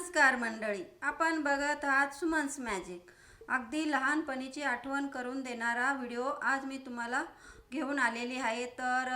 नमस्कार मंडळी. आपण बघत आहात सुमन्स मॅजिक. अगदी लहानपणीची आठवण करून देणारा व्हिडिओ आज मी तुम्हाला घेऊन आलेली आहे. तर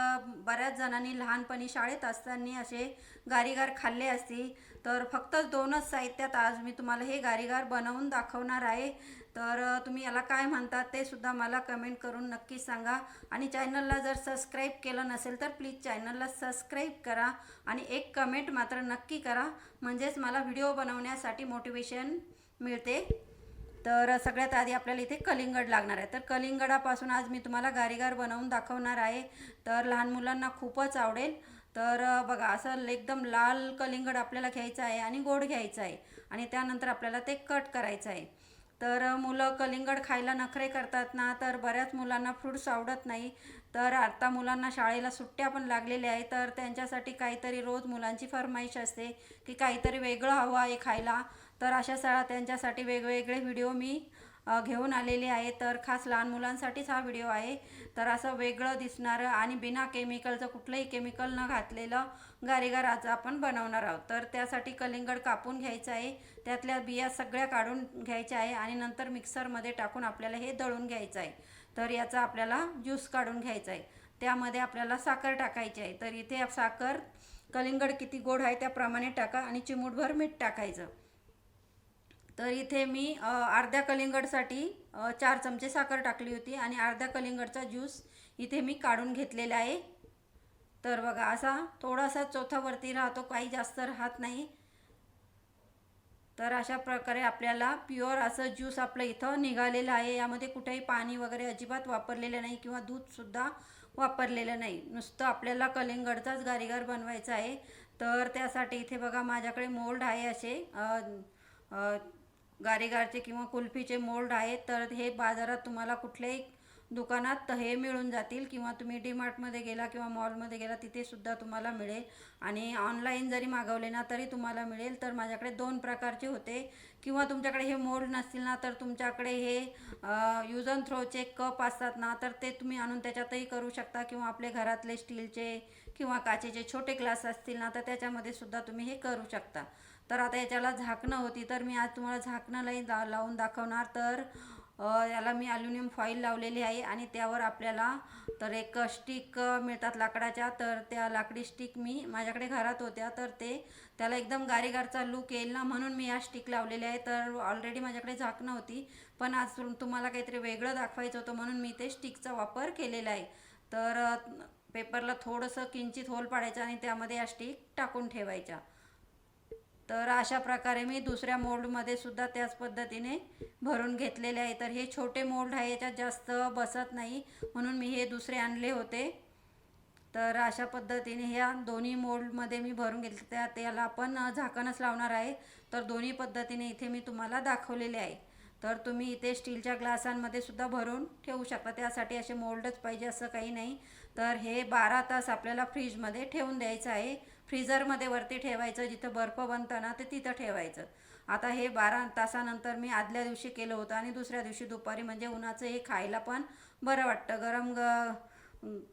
बऱ्याच जणांनी लहानपणी शाळेत असताना असे गारीगार खाल्ले असतील तर फक्त दोनच साहित्यात आज मी तुम्हाला हे गारीगार बनवून दाखवणार आहे. तर तुम्ही याला काय म्हणतात ते सुद्धा मला कमेंट करून नक्की सांगा. आणि चॅनलला जर सबस्क्राईब केलं नसेल तर प्लीज चॅनलला सबस्क्राईब करा आणि एक कमेंट मात्र नक्की करा. म्हणजेच मला व्हिडिओ बनवण्यासाठी मोटिवेशन मिळते. तर सगळ्यात आधी आपल्याला इथे कलिंगड लागणार आहे. तर कलिंगडापासून आज मी तुम्हाला गारीगार बनवून दाखवणार आहे. तर लहान मुलांना खूपच आवडेल. तर बघा असं एकदम लाल कलिंगड आपल्याला घ्यायचं आहे आणि गोड घ्यायचं आहे. आणि त्यानंतर आपल्याला ते कट करायचं आहे. तर मुलं कलिंगड खायला नखरे करतात ना तर बऱ्याच मुलांना फ्रूट्स आवडत नाही. तर आता मुलांना शाळेला सुट्ट्या पण लागलेल्या आहे तर त्यांच्यासाठी काहीतरी रोज मुलांची फरमाईश असते की काहीतरी वेगळं हवं आहे खायला. तर अशा सगळ्या त्यांच्यासाठी वेगवेगळे व्हिडिओ मी घेऊन आलेले आहे. तर खास लहान मुलांसाठीच हा व्हिडिओ आहे. तर असं वेगळं दिसणारं आणि बिना केमिकलचं कुठलंही केमिकल न घातलेलं गारीगार आज आपण बनवणार आहोत. तर त्यासाठी कलिंगड कापून घ्यायचं आहे. त्यातल्या बिया सगळ्या काढून घ्यायच्या आहे आणि नंतर मिक्सरमध्ये टाकून आपल्याला हे दळून घ्यायचं आहे. तर याचा आपल्याला ज्यूस काढून घ्यायचा आहे. त्यामध्ये आपल्याला साखर टाकायची आहे. तर इथे साखर कलिंगड किती गोड आहे त्याप्रमाणे टाका आणि चिमूटभर मीठ टाकायचं. तर इथे मी अर्ध्या कलिंगडसाठी चार चमचे साखर टाकली होती आणि अर्ध्या कलिंगडचा ज्यूस इथे मी काढून घेतलेला आहे. तर बघा असा थोडासा चौथावरती राहतो काही जास्त राहत नाही. तर अशा प्रकारे आपल्याला प्युअर असं ज्यूस आपलं इथं निघालेलं आहे. यामध्ये कुठेही पाणी वगैरे अजिबात वापरलेलं नाही किंवा दूधसुद्धा वापरलेलं नाही. नुसतं आपल्याला कलिंगडचाच गारीगार बनवायचा आहे. तर त्यासाठी इथे बघा माझ्याकडे मोल्ड आहे असे गारीगारचे किंवा कुल्फीचे मोल्ड आहेत तर हे बाजारात तुम्हाला कुठल्याही दुकानात हे मिळून जातील किंवा तुम्ही डीमार्टमध्ये गेला किंवा मॉलमध्ये गेला तिथे सुद्धा तुम्हाला मिळेल. आणि ऑनलाईन जरी मागवले ना तरी तुम्हाला मिळेल. तर माझ्याकडे दोन प्रकारचे होते. किंवा तुमच्याकडे हे मोल्ड नसतील ना तर तुमच्याकडे हे यूज अँड थ्रोचे कप असतात ना तर ते तुम्ही आणून त्याच्यातही करू शकता. किंवा आपले घरातले स्टीलचे किंवा काचेचे छोटे ग्लास असतील ना तर त्याच्यामध्ये सुद्धा तुम्ही हे करू शकता. तर आता याच्याला झाकणं होती तर मी आज तुम्हाला झाकणंलाही दा लावून दाखवणार. तर याला मी ॲल्युमिनियम फॉईल लावलेली आहे आणि त्यावर आपल्याला तर एक स्टिक मिळतात लाकडाच्या. तर त्या लाकडी स्टिक मी माझ्याकडे घरात होत्या. तर ते त्याला एकदम गारीगारचा लूक येईल ना म्हणून मी या स्टिक लावलेल्या आहे. तर ऑलरेडी माझ्याकडे झाकणं होती. पण आज तुम्हाला काहीतरी वेगळं दाखवायचं होतं म्हणून मी ते स्टिकचा वापर केलेला आहे. तर पेपरला थोडंसं किंचित होल पाडायचं आणि त्यामध्ये या स्टिक टाकून ठेवायच्या. तर अशा प्रकारे मी दुसऱ्या मोल्डमध्ये सुद्धा त्याच पद्धतीने भरून घेतलेले आहे. तर हे छोटे मोल्ड आहे याच्यात जास्त बसत नाही. म्हणून मी हे दुसरे आणले होते. तर अशा पद्धतीने ह्या दोन्ही मोल्डमध्ये मी भरून घेतले. त्या त्याला आपण झाकणच लावणार आहे. तर दोन्ही पद्धतीने इथे मी तुम्हाला दाखवलेले आहे. तर तुम्ही इथे स्टीलच्या ग्लासांमध्ये सुद्धा भरून ठेवू शकता. त्यासाठी असे मोल्डच पाहिजे असं काही नाही. तर हे बारा तास आपल्याला फ्रीजमध्ये ठेवून द्यायचं आहे. फ्रीझरमध्ये वरती ठेवायचं जिथं बर्फ बनतं ना ते तिथं ठेवायचं. आता हे बारा तासानंतर मी आदल्या दिवशी केलं होतं आणि दुसऱ्या दिवशी दुपारी म्हणजे उन्हाचं हे खायला पण बरं वाटतं. गरम ग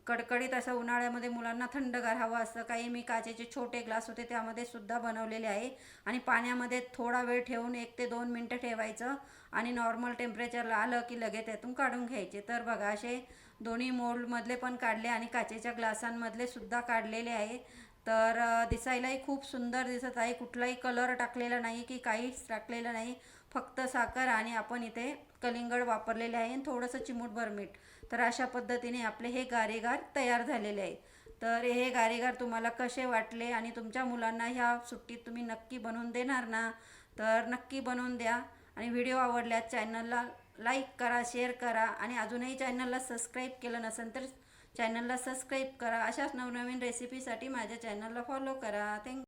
कडकडीत असं उन्हाळ्यामध्ये मुलांना थंडगार हवं असतं. काही मी काचेचे छोटे ग्लास होते त्यामध्ये सुद्धा बनवलेले आहे. आणि पाण्यामध्ये थोडा वेळ ठेवून एक ते दोन मिनटं ठेवायचं आणि नॉर्मल टेम्परेचरला आलं की लगेच त्यातून काढून घ्यायचे. तर बघा असे दोन्ही मोल्डमधले पण काढले आणि काचेच्या ग्लासांमधले सुद्धा काढलेले आहे. तर दिसायलाही खूप सुंदर दिसत आहे. कुठलाही कलर टाकलेला नाही की काहीच टाकलेलं नाही. फक्त साखर आणि आपण इथे कलिंगड वापरलेले आहे आणि थोडंसं चिमूटभर मीठ तर अशा पद्धतीने आपले हे गारेगार तयार झालेले आहे. तर हे गारेगार तुम्हाला कसे वाटले आणि तुमच्या मुलांना ह्या सुट्टीत तुम्ही नक्की बनवून देणार ना? तर नक्की बनवून द्या. आणि व्हिडिओ आवडल्यास चॅनलला लाईक करा शेअर करा आणि अजूनही चॅनलला सबस्क्राईब केलं नसेल तर चॅनलला सबस्क्राईब करा. अशाच नवनवीन रेसिपीसाठी माझ्या चॅनलला फॉलो करा. थँक